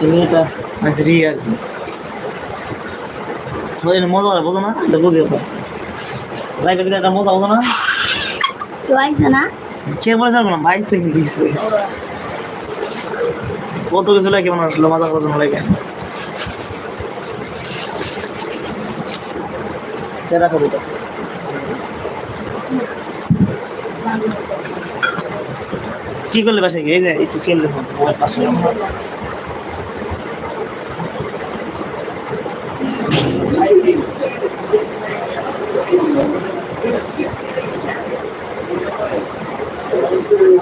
এটা মজা করে বোঝো না এটা বুঝিও তো লাইফে কিন্তু একটা মজা বোঝো না তো আইছে না কে বলে যাব না বাইশে কিন্তু দিচ্ছে কত কিছু লাগে মনে আসলো মজা করার জন্য লাগে কেরা কবিতা কি করলে বাসায় গিয়ে এই যে একটু খেললে পাশে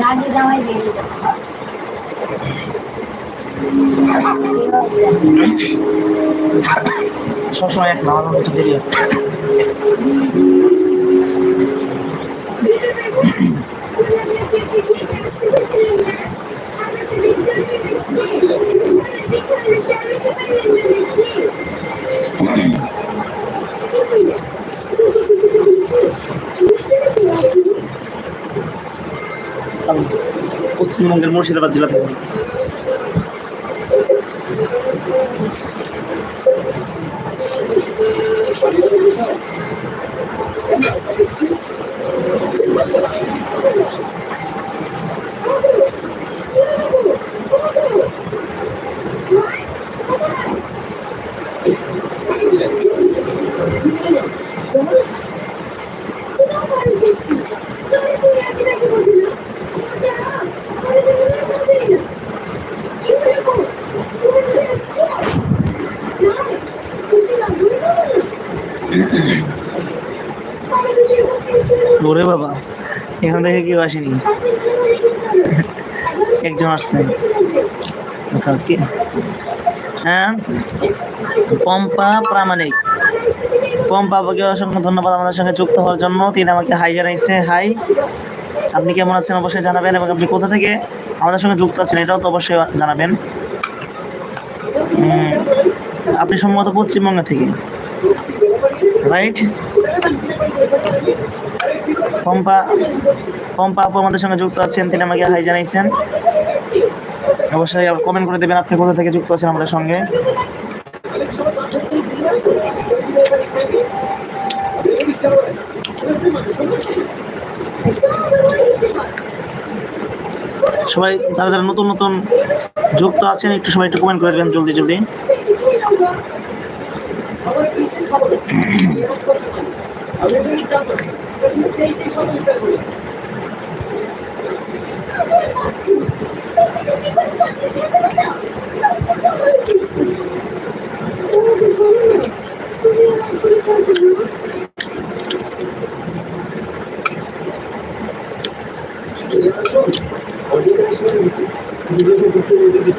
রাজি জামাই দিয়ে সবসময় এক না আমার একটু দেরি পশ্চিমবঙ্গের মুর্শিদাবাদ জেলা থেকে। ওরে বাবা, এখান থেকে কেউ আসেনি। একজন আসছে। আচ্ছা কি? হ্যাঁ? পম্পা প্রামাণিক। পম্পা, আপনাকে অসংখ্য ধন্যবাদ আমাদের সঙ্গে যুক্ত হওয়ার জন্য। তিনি আমাকে হাই জানাইছে, হাই, আপনি কেমন আছেন? অবশ্যই জানাবেন এবং আপনি কোথা থেকে আমাদের সঙ্গে যুক্ত আছেন? এটাও তো অবশ্যই জানাবেন। আপনি সম্ভবত পশ্চিমবঙ্গ থেকে। রাইট পম্পা পম্পা আপু আমাদের সঙ্গে যুক্ত আছেন, তিনি আমাকে হাই জানাইছেন। অবশ্যই কমেন্ট করে দেবেন আপনি কোথা থেকে যুক্ত আছেন আমাদের সঙ্গে। সবাই, যারা যারা নতুন নতুন যুক্ত আছেন, একটু সবাই একটু কমেন্ট করে দেবেন জলদি জলদি।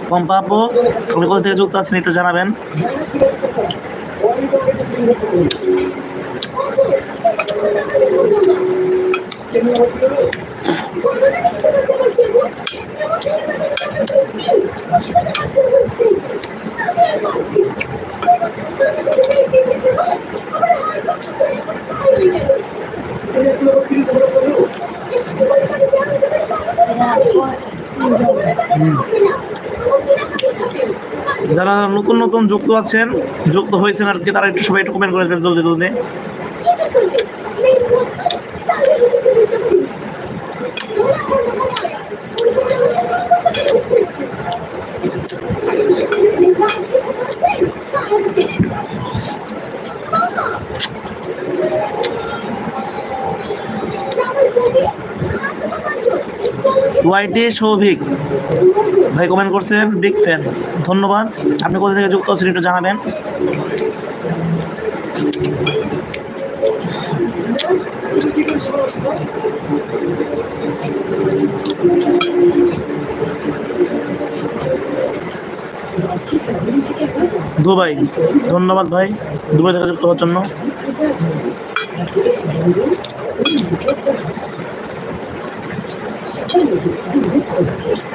পম্পা আপু আপনি কোথা থেকে যুক্ত আছেন একটু জানাবেন। যারা নতুন নতুন যুক্ত আছেন, যুক্ত হয়েছেন আর কি, তারা একটু সবাই একটু কমেন্ট করে দেবেন জলদি জলদি। ওয়াইটি সৌভিক। ভাই কমেন্ট করছেন বিগ ফ্যান ধন্যবাদ। আপনি কোথা থেকে যুক্ত আছেন একটু জানাবেন। দুবাই। ধন্যবাদ ভাই, দুবাই থেকে যুক্ত হওয়ার জন্য।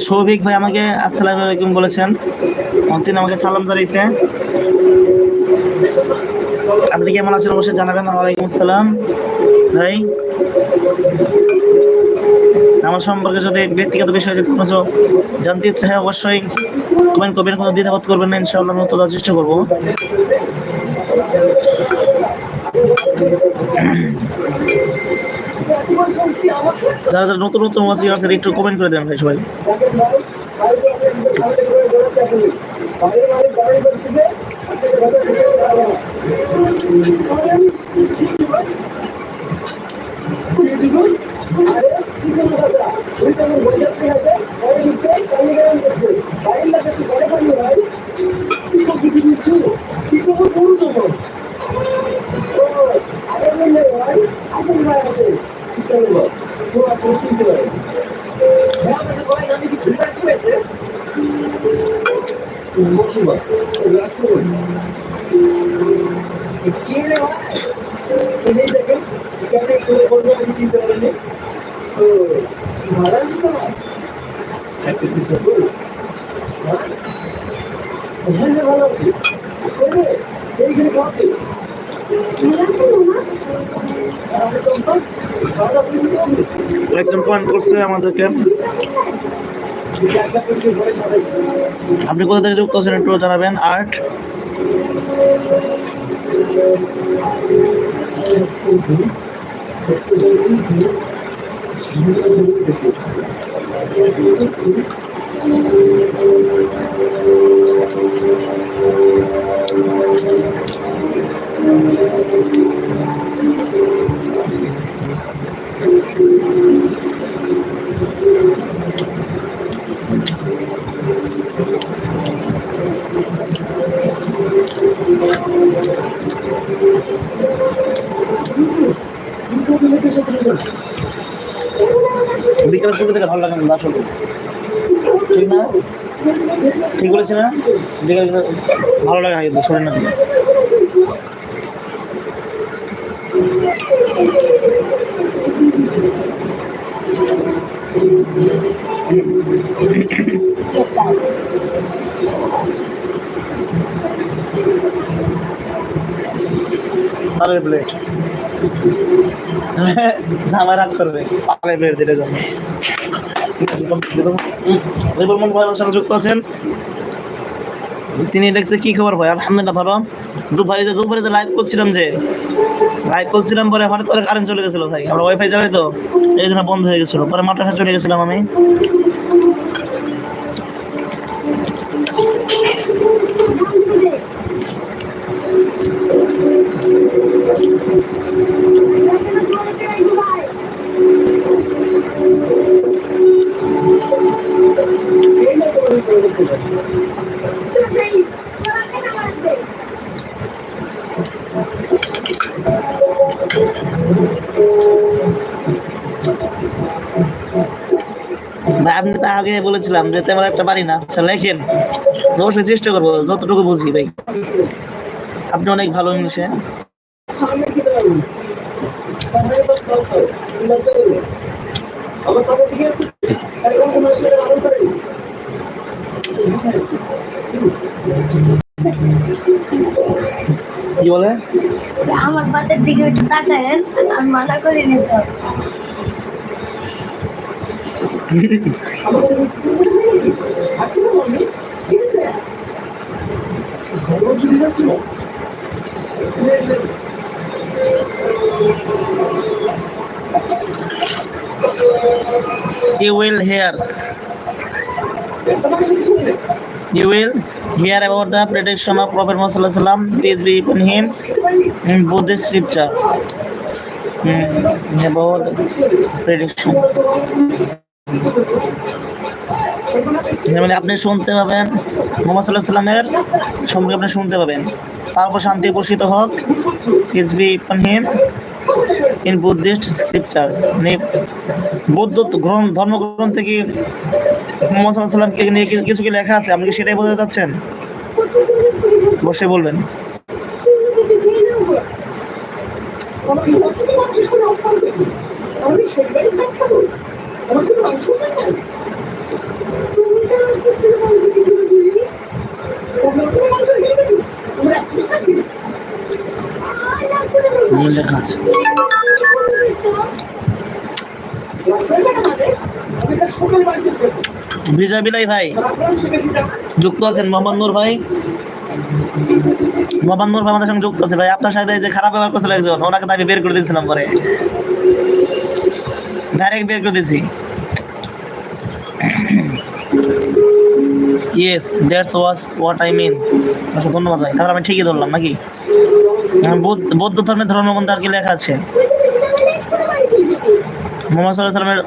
সৌভিক ভাই আমাকে আসসালামু আলাইকুম বলেছেন। তিনি আমাকে সালাম জানাইছে। আপনি কেমন আছেন? অবশ্যই জানাবেন। ওয়ালাইকুম আসসালাম। ভাই, আমার সম্পর্কে যদি ব্যক্তিগত বিষয়ে যদি কোনো জানতে ইচ্ছা হয়, অবশ্যই কমেন্ট করবেন। কোনো দ্বিধাবোধ করবেন না। ইনশাআল্লাহ আমি দেওয়ার চেষ্টা করব। যারা যারা নতুন নতুন ওয়াচিং আছে একটু কমেন্ট করে দেন ভাই সবাই। ইচ্ছাগুলো তো আসলে চিনতে পারে হ্যাঁ আমাদের কয়েক আমি কি ছুটি রাখতে হয়েছে মুসিবত রাখতে বলি কে রে? ভাই দেখেন এখানে করে বলব আমি চিনতে পারিনি তো মহারাজ তো ভালো আছি এইখানে একজন কমেন্ট করছে আমাদেরকে। আপনি কোথা থেকে যুক্ত আছেন একটু জানাবেন আর্ট? বিকেলের শুরু থেকে ভালো লাগে না, আসলে। ঠিক না? ঠিক বলেছি না? বিকেল ভালো লাগে না কিন্তু শোনেন না তুমি পালের প্লেট ঝামা রাগ করবে। পালের প্লেট দিলে জন্য। যুক্ত আছেন। তিনি লিখছে কি খবর ভাই? আলহামদুলিল্লাহ ভালো। দুপুরে দুপুরে লাইভ করছিলাম যে লাইভ করছিলাম পরে হঠাৎ করে কারেন্ট চলে গেছিল ভাই। আমরা ওয়াইফাই চালাই তো, এই জন্য বন্ধ হয়ে গেছিল। পরে মাঠে চলে গেছিলাম আমি। আগে বলেছিলাম যে তেমন একটা পারি না। আচ্ছা লেখেন। অবশ্যই চেষ্টা করব যতটুকু বুঝি ভাই। আপনি অনেক ভালো ইংলিশে। কি বলে? আমার পাতের দিকে একটু তাকায়েন আমি মানা করি নি তো। You will hear. You will hear about the prediction of Prophet Muhammad peace be upon him in Buddhist scripture. Hmm. About prediction. মানে আপনি শুনতে পাবেন মোহাম্মদ সাল্লাহ সাল্লামের সম্পর্কে আপনি শুনতে পাবেন। তারপর শান্তি বর্ষিত হোক। Peace be him in Buddhist scriptures. মানে বৌদ্ধ গ্রহণ ধর্মগ্রন্থে কি মোহাম্মদ সাল্লাহ সাল্লামকে নিয়ে কিছু কি লেখা আছে? আপনি কি সেটাই বলতে চাচ্ছেন? বসে বলবেন। আমি তুমি তো কিছু কিছু তোমার আমরা একসাথে থাকি নীল লেখা আছে। যাব। বিজয় বিলাই ভাই যুক্ত আছেন মোহাম্মদ নূর ভাই। মোহাম্মদ নূর ভাই আমাদের সঙ্গে যুক্ত আছে ভাই। আপনার সাথে যে খারাপ ব্যবহার করছিল একজন ওনাকে আমি বের করে দিয়েছিলাম পরে। ডাইরেক্ট বের করে দিয়েছি। Yes that's was what I mean আচ্ছা ধন্যবাদ ভাই। তাহলে আমি ঠিকই ধরলাম নাকি? হ্যাঁ, বৌদ্ধ বৌদ্ধ ধর্মের ধর্মগ্রন্থ আর কি লেখা আছে? মোহাম্মদ সাল্লাহ সাল্লামের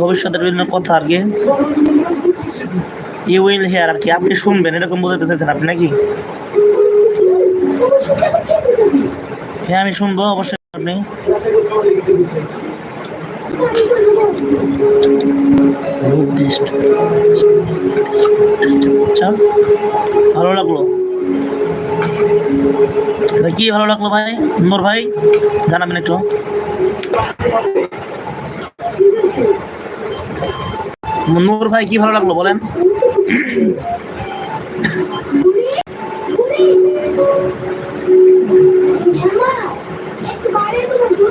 ভবিষ্যতের বিভিন্ন কথা আর কি। ইউ উইল হেয়ার আর কি। আপনি শুনবেন এরকম বোঝাতে চাইছেন আপনি নাকি? হ্যাঁ আমি শুনব অবশ্যই আপনি। ভালো লাগল। কি ভালো লাগল ভাই? নূর ভাই, জানাবেন একটু। নূর ভাই, কি ভালো লাগল বলেন একটু বাইরে তো বন্ধু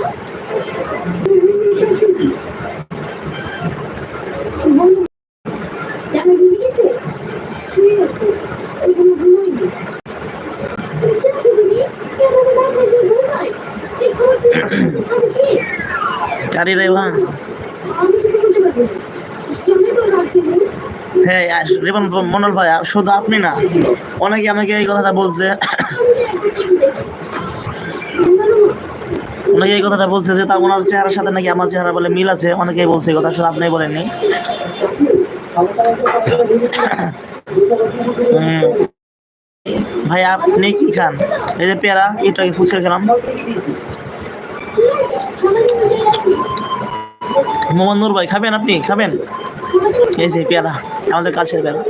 বন্ধু জামাই ঘুমিয়ে গেছে শুয়ে গেছে ওইখানে ঘুমাইনি তুমি দেখো দিদি কেমন মাথা দিয়ে ঘুমায় এই খবর খাবে কি তো রাখি হ্যাঁ মন্ডল ভাই শুধু আপনি না, অনেকে আমাকে এই কথাটা বলছে। অনেকে এই কথাটা বলছে যে, তা ওনার চেহারার সাথে নাকি আমার চেহারা বলে মিল আছে? অনেকেই বলছে এই কথা, শুধু আপনি বলেননি। ভাই, আপনি কি খান? এই যে পেয়ারা, এটা ফুচকা খেলাম? মোহাম্মদ নূর ভাই খাবেন আপনি? খাবেন? এই যে পেয়ারা আমাদের কাছের পেয়ারা।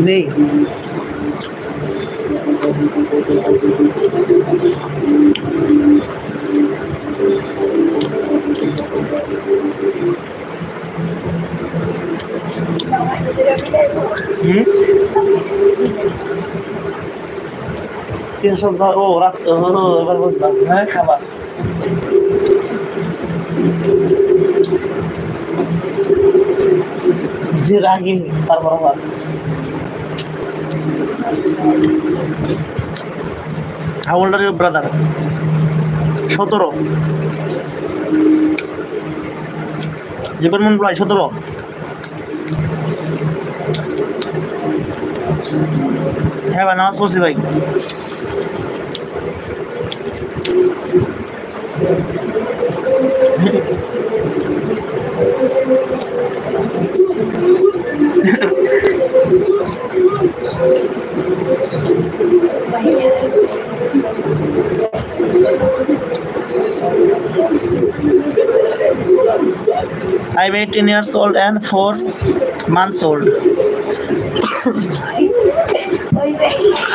Nay. Hmm? তিনশো দশ ও, রাত, ও এবার বুঝলাম হ্যাঁ খাবার। যে রাগি তারপর আবার old are your brother? সতেরো। জীবন মন প্রায় সতেরো। হ্যাঁ ভাই নামাজ পড়ছি ভাই I'm 18 years old and 4 months old.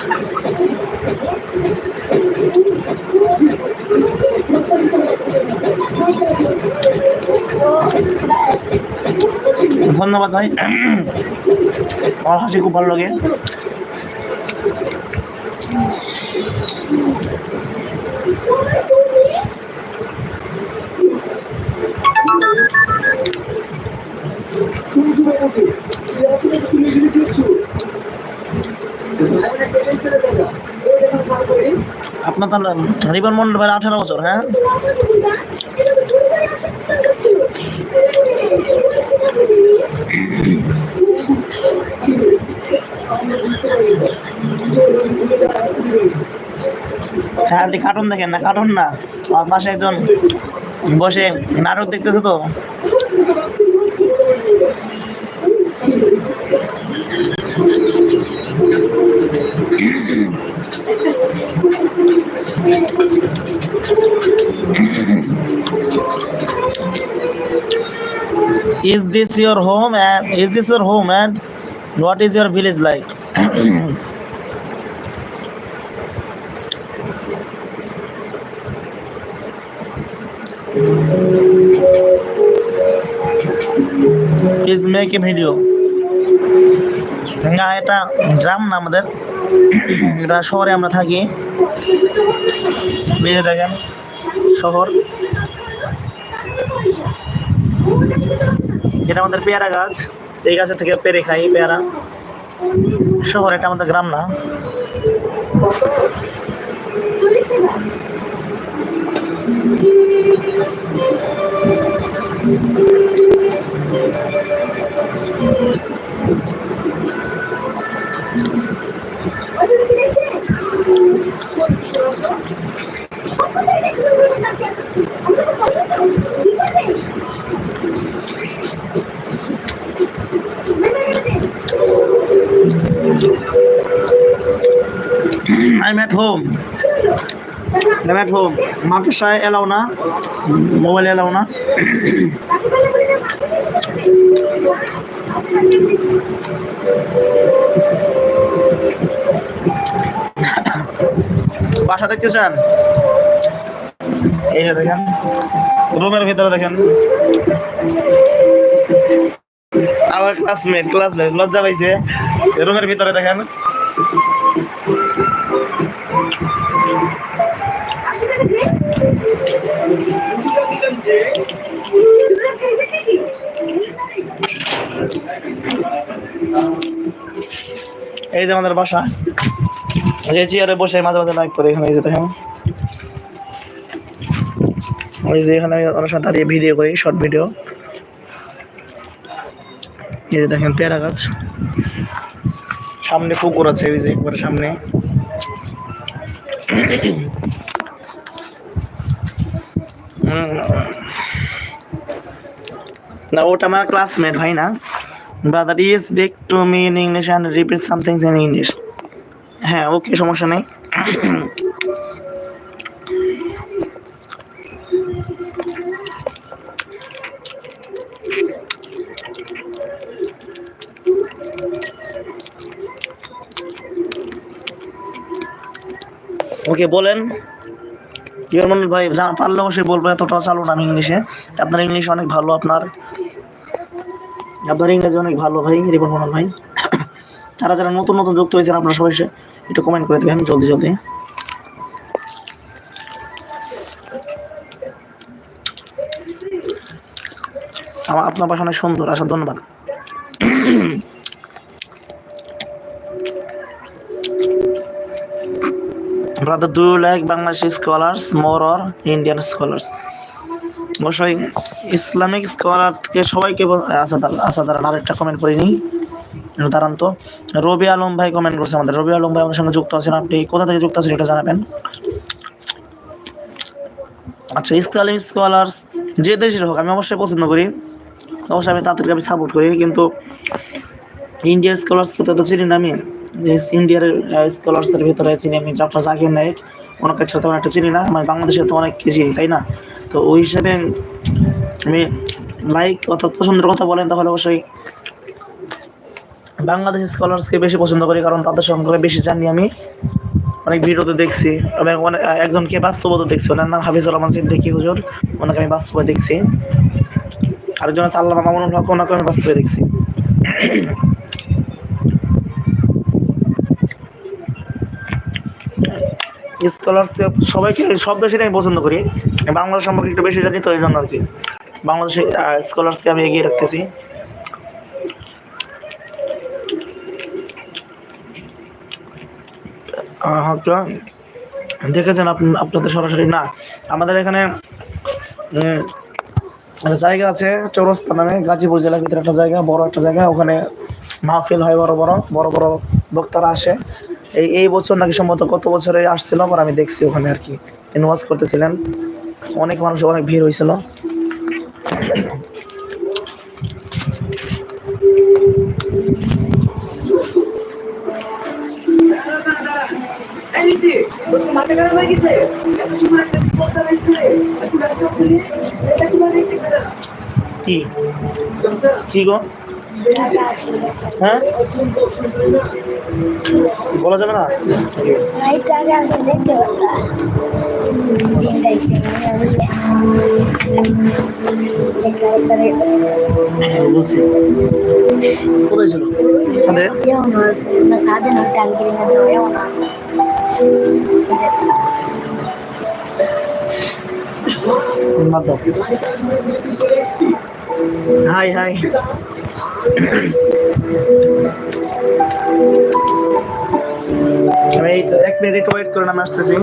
ধন্যবাদ ভাই। আমার হাসি খুব ভালো লাগে। আপনার তাহলে রিবন মন্ডল ভাই আঠারো বছর হ্যাঁ? আপনি কার্টুন দেখেন না কার্টুন না। পাশে একজন বসে নাটক দেখতেছে তো। Is this your home and is this your home and what is your village like please make a video না এটা গ্রাম না আমাদের এটা শহরে আমরা থাকি বেঁচে দেখেন শহর এটা আমাদের পেয়ারা গাছ, এই গাছের থেকে পেরে খাই পেয়ারা। শহর এটা আমাদের গ্রাম না। Home. I'm at home. মাদ্রাসায় এলাও না মোবাইল এলাও না বাসা দেখতে চান এই যে দেখেন রুমের ভিতরে দেখেন আমার ক্লাসমেট ক্লাসমেট লজ্জা পাইছে রুমের ভিতরে দেখেন এই যে আমাদের বাসা। এই চেয়ারে বসে মাঝে মাঝে লাইক করে, এখানে এই যে দেখেন। ওই যে এখানে আমি ওনার সাথে দাঁড়িয়ে ভিডিও করি শর্ট ভিডিও এই যে দেখেন পেয়ারা গাছ। সামনে পুকুর আছে ওই যে একবারে সামনে। না, ওটা আমার ক্লাসমেট হয় না? Brother is speak to me in English and repeat somethings in English হ্যাঁ ওকে সমস্যা নেই। ওকে বলেন। মন্ডল ভাই পারলে অবশ্যই বলব এতটা চালু না আমি ইংলিশে আপনার ইংলিশ অনেক ভালো, আপনার আপনার ইংরেজি অনেক ভালো ভাই রিপন মোহন ভাই যারা যারা নতুন নতুন যুক্ত হয়েছেন, আপনারা সবাই একটু কমেন্ট করে দেবেন জলদি জলদি। আমার আপনার ভাষা অনেক সুন্দর আশা ধন্যবাদ। Brother do like Bangladeshi scholars more or Indian scholars অবশ্যই ইসলামিক স্কলারকে সবাইকে আচ্ছা দাঁড়ান আরেকটা কমেন্ট করে নিই একটু দাঁড়ান তো। রবি আলম ভাই কমেন্ট করছে আমাদের। রবি আলম ভাই আমাদের সঙ্গে যুক্ত আছেন। আপনি কোথা থেকে যুক্ত আছেন এটা জানাবেন? আচ্ছা ইসলামিক স্কলার্স যে দেশের হোক, আমি অবশ্যই পছন্দ করি। অবশ্যই আমি তাদেরকে আমি সাপোর্ট করি, কিন্তু ইন্ডিয়ার স্কলার্সকে তো চিনি না আমি। ইন্ডিয়ার স্কলার্সের ভিতরে চিনি আমি ডক্টর জাকির নাইক ওনাকে সাথে তেমন একটা চিনি না। মানে বাংলাদেশে তো অনেক চিনি, তাই না? তো ওই হিসাবে আমি লাইক অর্থাৎ পছন্দের কথা বলেন, তাহলে অবশ্যই বাংলাদেশি স্কলার্সকে বেশি পছন্দ করি, কারণ তাদের সম্পর্কে বেশি জানি আমি। অনেক ভিডিওতে দেখছি, এবং অনেক একজনকে বাস্তবত দেখছি, ওনার নাম হাফিজুর রহমান সিদ্দিকী, হুজুর। ওনাকে আমি বাস্তবে দেখছি। আরেকজন আছে আল্লাহ মামুনুল হক ওনাকে আমি বাস্তবে দেখছি। স্কলার্সকে সবাইকে, সব দেশের আমি পছন্দ করি। বাংলা সম্পর্কে একটু বেশি জানি তো এই জন্য আর কি বাংলাদেশে স্কলার্সকে আমি এগিয়ে রাখতেছি। দেখেছেন আপনি, আপনাদের সরাসরি না, আমাদের এখানে একটা জায়গা আছে, চৌরাস্তা নামে, গাজীপুর জেলার ভিতরে একটা জায়গা, বড় একটা জায়গা, ওখানে মাহফিল হয় বড় বড় বড় বড় বক্তারা আসে। এই এই বছর নাকি সম্ভবত কত বছরে আসছিল আর আমি দেখছি ওখানে আর কি। তিনি ওয়াজ করতেছিলেন। অনেক মানুষ অনেক ভিড় হয়েছিল। কি? কি গো? হ্যাঁ? বলা যাবে না? বুঝছি। কোথায় ছিল? সাথে হাই হাই। আমি এক মিনিট ওয়েট করে আমি আসতেছি।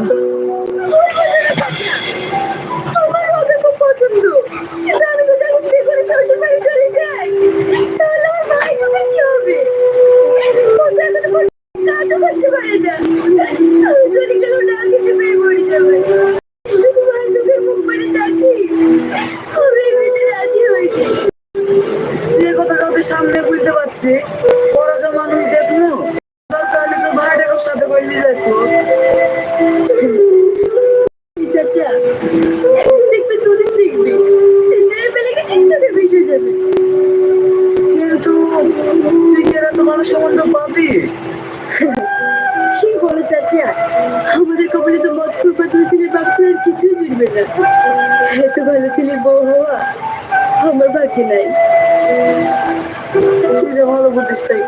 সামনে বুঝতে পারছি।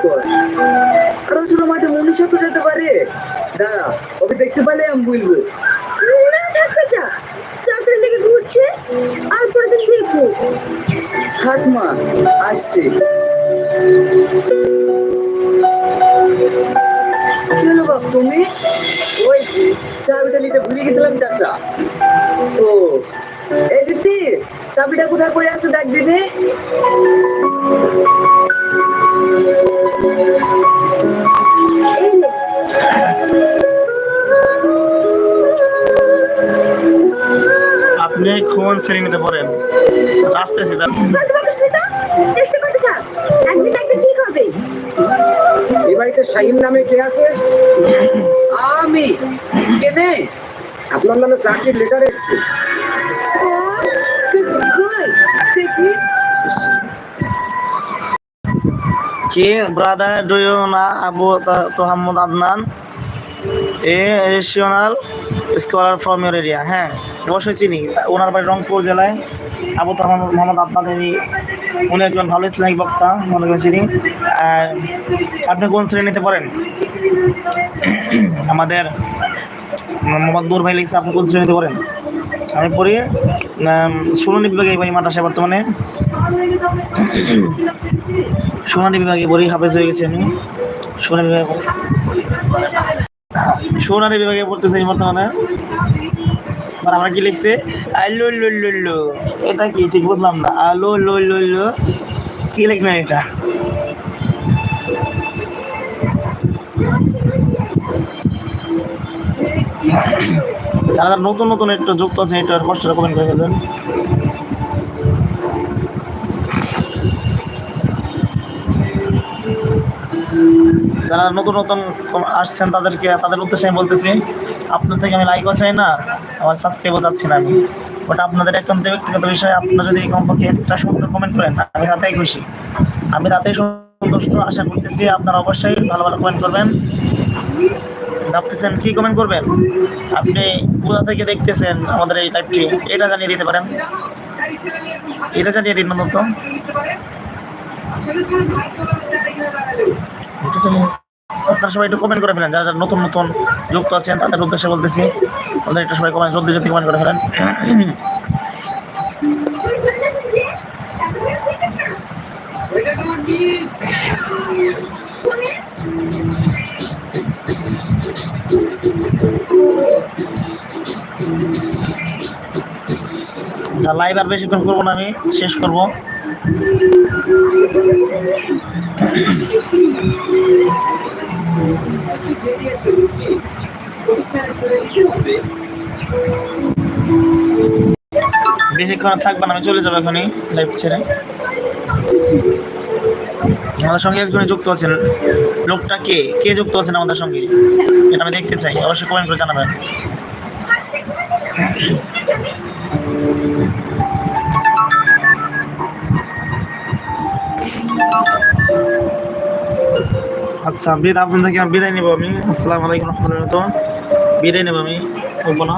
কর। আর ছোট মাঠে মনীষ তো যেতে পারে। দাঁড়া ওকে দেখতে পেলে আমি বলব। না থাক চাচা চাকরি লেগে ঘুরছে আর পরের দিন দেখব। থাক মা আসছি। কি হলো বাপ তুমি? ওই চাবিটা নিতে ভুলে গেছিলাম চাচা। ও এই দিদি চাবিটা কোথায় পড়ে আছে ডাক দিদি। এই নে আপনি কোন শ্রেণীতে পড়েন? আচ্ছা, আসতেছি চেষ্টা করতে থাক। একদিন একদিন ঠিক হবে। এই বাড়িতে শাহিন নামে কে আছে? আমি। কেনে আপনার নামে চাকরির লেটার এসছে। দেখি কি? Brother do know Abu Mohammad Adnan a rational scholar from your area হ্যাঁ অবশ্যই চিনি। ওনার বাড়ি রংপুর জেলায়। আবু তাহমদ মোহাম্মদ আদনান ইনি উনি একজন ভালো ইসলামিক বক্তা, মনে করে চিনি। আর আপনি কোন শ্রেণীতে পড়েন? আমাদের মোহাম্মদ নূর ভাই লিখছে, আপনি কোন শ্রেণীতে পড়েন? আমি পড়ি সোনালী বিভাগে এবার ইমান আসে বর্তমানে। সোনালী বিভাগে বড়ি হাফেজ হয়ে গেছে আমি। সোনালী বিভাগে সোনালী বিভাগে পড়তেছে বর্তমানে। আমরা কি লিখছে? আলো লো এটা কি? ঠিক বুঝলাম না। আলো লো লো কি লিখবেন এটা? নতুন নতুন একটু যুক্ত আছে একটু কষ্ট কমেন্ট করে ফেলবেন। যারা নতুন নতুন আসছেন তাদেরকে, তাদের উদ্দেশ্যে আমি বলতেছি, আপনার থেকে আমি লাইকও চাই না, আমার সাবস্ক্রাইবও চাচ্ছি না আমি। ওটা আপনাদের একান্ত ব্যক্তিগত বিষয়ে আপনারা যদি কমপক্ষে একটা সুন্দর কমেন্ট করেন, আমি তাতেই খুশি। আমি তাতেই সন্তুষ্ট, আশা করতেছি আপনারা অবশ্যই ভালো ভালো কমেন্ট করবেন। ভাবতেছেন কি কমেন্ট করবেন? আপনি কোথা থেকে দেখতেছেন আমাদের এই লাইভটি এটা জানিয়ে দিতে পারেন। এটা জানিয়ে দিন অন্তত আপনারা সবাই একটু কমেন্ট করে ফেলেন, যারা যারা নতুন নতুন যুক্ত আছেন, তাদের উদ্দেশ্যে বলতেছি আপনারা একটু সবাই কমেন্ট জলদি জলদি কমেন্ট করে ফেলেন। লাইভ আর বেশিক্ষণ করব না আমি, শেষ করব। বেশিক্ষণ আর থাকবে না, আমি চলে যাব এখনই লাইভ ছেড়ে। আমাদের সঙ্গে একজনে যুক্ত আছেন। লোকটা কে? কে যুক্ত আছেন আমাদের সঙ্গে? এটা আমি দেখতে চাই, অবশ্যই কমেন্ট করে জানাবেন। আচ্ছা বিদ আপনার থেকে বিদায় নেব আমি। আসসালামু আলাইকুম রহমতুল্লাহ। বিদায় নেব আমি বলব না